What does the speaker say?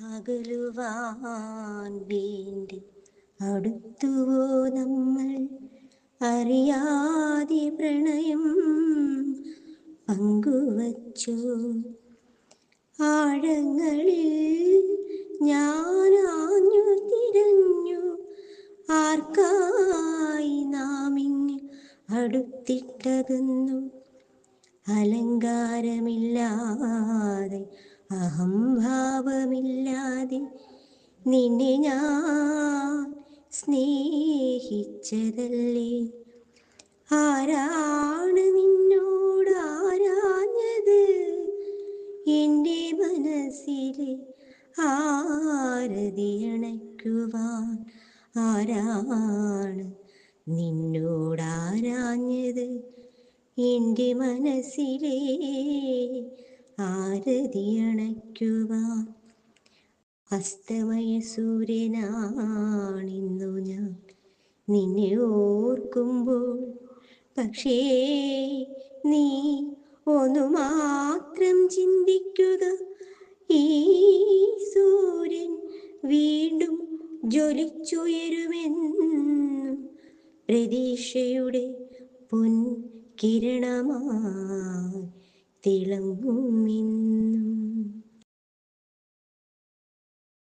അകലുവാൻ വേണ്ടി അടുത്തുവോ നമ്മൾ അറിയാതെ പ്രണയം പങ്കുവച്ചു. ആഴങ്ങളിൽ ഞാനാഞ്ഞു തിരഞ്ഞു. ആർക്കായി നാമിങ് അടുത്തിട്ടകുന്നു അലങ്കാരമില്ലാതെ അഹംഭാവമില്ലാതെ നിന്നെ ഞാൻ സ്നേഹിച്ചതല്ലേ? ആരാണ് നിന്നോട് ആരാഞ്ഞത്? എന്റെ മനസ്സിലെ ആരതി അണയ്ക്കുവാൻ ആരാണ് നിന്നോടാരാഞ്ഞത് എന്റെ മനസ്സിലെ ആരതി അണയ്ക്കുവാൻ അസ്തമയ സൂര്യനാണിന്നു ഞാൻ. നിന്നെ ഓർക്കുമ്പോൾ പക്ഷേ നീ ഒന്നു മാത്രം ചിന്തിക്കുക. ഈ സൂര്യൻ വീണ്ടും ജ്വലിച്ചുയരുമെന്നും പ്രതീക്ഷയുടെ പൊൻ കിരണമായി തിളങ്ങുമെന്നും